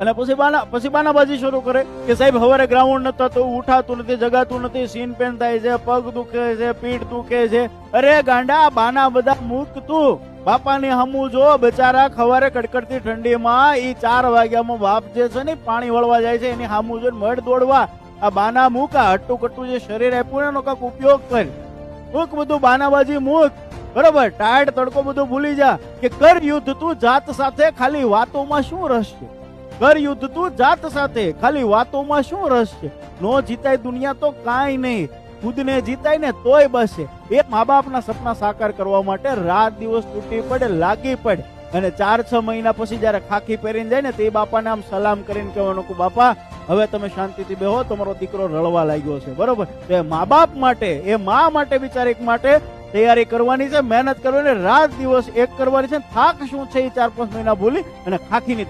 અને પછી બાના પછી બાનાબાજી શરૂ કરે કે સાહેબ, હવારે ગ્રાઉન્ડ નતા તો ઉઠાતું નથી, જગાતું નથી, સીન પેન થાય છે, પગ દુખે છે, પીઠ દુખે છે. અરે ગાંડા બાના બધા મૂક તું. બાપાની હમુ જો, બચારા, ખવારે કડકડતી ઠંડીમાં ઈ ચાર વાગ્યામાં બાપ જે છે ને પાણી વળવા જાય છે, એની હામુ જો મઢ દોડવા. આ બાના મૂકા હટ્ટું કટ્ટું જે શરીર આપ્યું એનો કાંક ઉપયોગ કર. મૂક બધું બાનાબાજી મૂક. બરોબર? ટાયર્ડ તડકો બધું ભૂલી જા. કે કર યુદ્ધ તું જાત સાથે, ખાલી વાતોમાં શું રસ છે કર યુદ્ધ તું જાત સાથે. ખાલી વાતોમાં શું રસ નો જીતાય દુનિયા તો કાંઈ નહીં. ખુદને જીતાય ને તોય બસે. એ મા બાપના સપના સાકાર કરવા માટે રાત દિવસ તૂટી પડે, લાગી પડે. અને ચાર છ મહિના પછી જયારે ખાખી પહેરીને જાય ને, તે બાપાને આમ સલામ કરીને કહેવાનું કે, બાપા, હવે તમે શાંતિથી બેહો, તમારો દીકરો રળવા લાગ્યો છે. બરોબર? એ મા બાપ માટે, એ મા માટે બિચારીક માટે તૈયારી કરવાની છે, મહેનત કરવાની રાત દિવસ એક કરવાની છે, થાક શું છે એ ચાર પાંચ મહિના ભૂલી અને ખાખીની